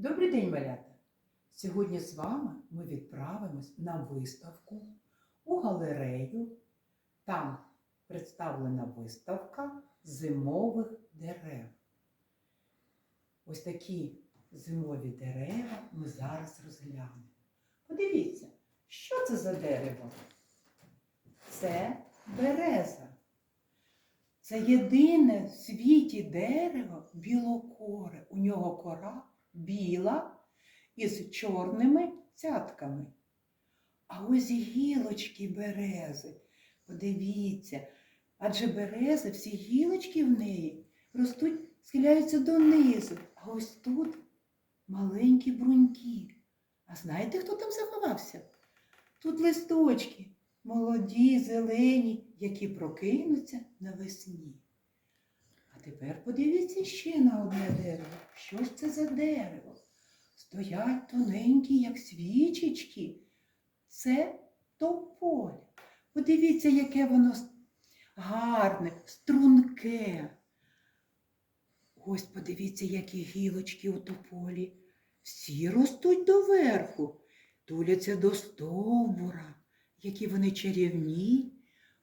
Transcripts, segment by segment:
Добрий день, малята! Сьогодні з вами ми відправимось на виставку у галерею. Там представлена виставка зимових дерев. Ось такі зимові дерева ми зараз розглянемо. Подивіться, що це за дерево? Це береза. Це єдине в світі дерево білокоре. У нього кора біла із чорними цятками. А ось гілочки берези. Подивіться, адже берези, всі гілочки в неї ростуть, схиляються донизу. А ось тут маленькі бруньки. А знаєте, хто там заховався? Тут листочки, молоді, зелені, які прокинуться навесні. А тепер подивіться ще на одне дерево. Що ж це за дерево? Стоять тоненькі, як свічечки. Це тополя. Подивіться, яке воно гарне, струнке. Ось подивіться, які гілочки у тополі. Всі ростуть доверху, туляться до стовбура, які вони чарівні,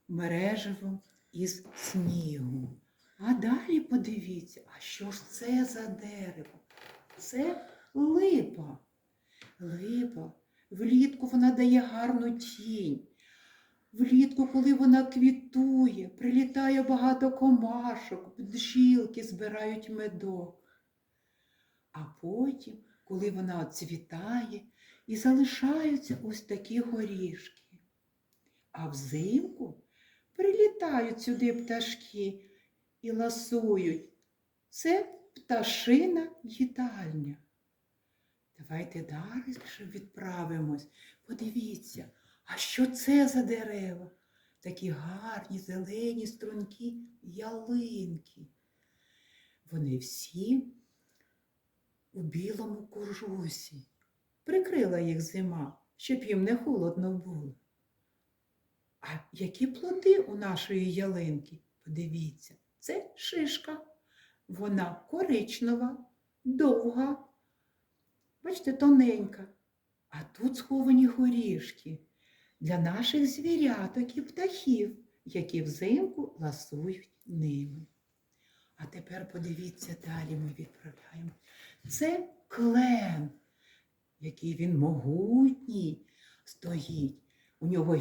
мереживом із снігу. А далі подивіться, а що ж це за дерево? Це липа. Липа. Влітку вона дає гарну тінь. Влітку, коли вона квітує, прилітає багато комашок, бджілки збирають медок. А потім, коли вона цвітає, і залишаються ось такі горішки. А взимку прилітають сюди пташки і ласують. Це пташина їдальня. Давайте далі відправимось. Подивіться, а що це за дерева? Такі гарні, зелені, стрункі ялинки. Вони всі у білому кожусі. Прикрила їх зима, щоб їм не холодно було. А які плоди у нашої ялинки? Подивіться, це шишка. Вона коричнева, довга, бачите, тоненька. А тут сховані горішки для наших звіряток і птахів, які взимку ласують ними. А тепер подивіться далі ми відправляємо. Це клен, який він могутній стоїть. У нього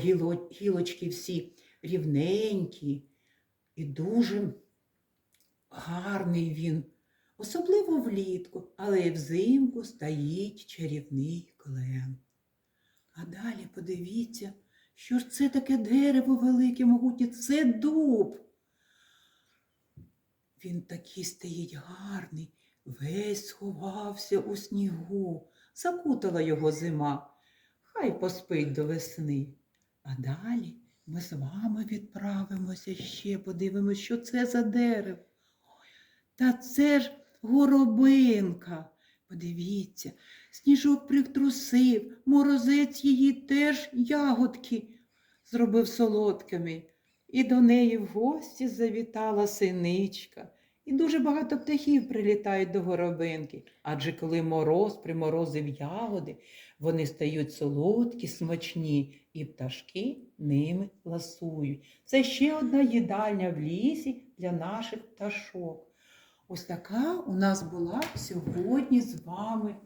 гілочки всі рівненькі і дуже гарний він, особливо влітку, але й взимку стоїть чарівний клен. А далі подивіться, що ж це таке дерево велике, могутнє, це дуб. Він такий стоїть гарний, весь сховався у снігу, закутала його зима. Хай поспить до весни. А далі ми з вами відправимося ще, подивимося, що це за дерево. Та це ж горобинка. Подивіться, сніжок притрусив, морозець її теж ягодки зробив солодкими. І до неї в гості завітала синичка. І дуже багато птахів прилітають до горобинки. Адже коли мороз приморозив ягоди, вони стають солодкі, смачні, і пташки ними ласують. Це ще одна їдальня в лісі для наших пташок. Ось така у нас була сьогодні з вами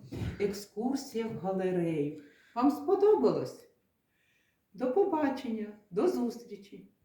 екскурсія в галерею. Вам сподобалось? До побачення, до зустрічі!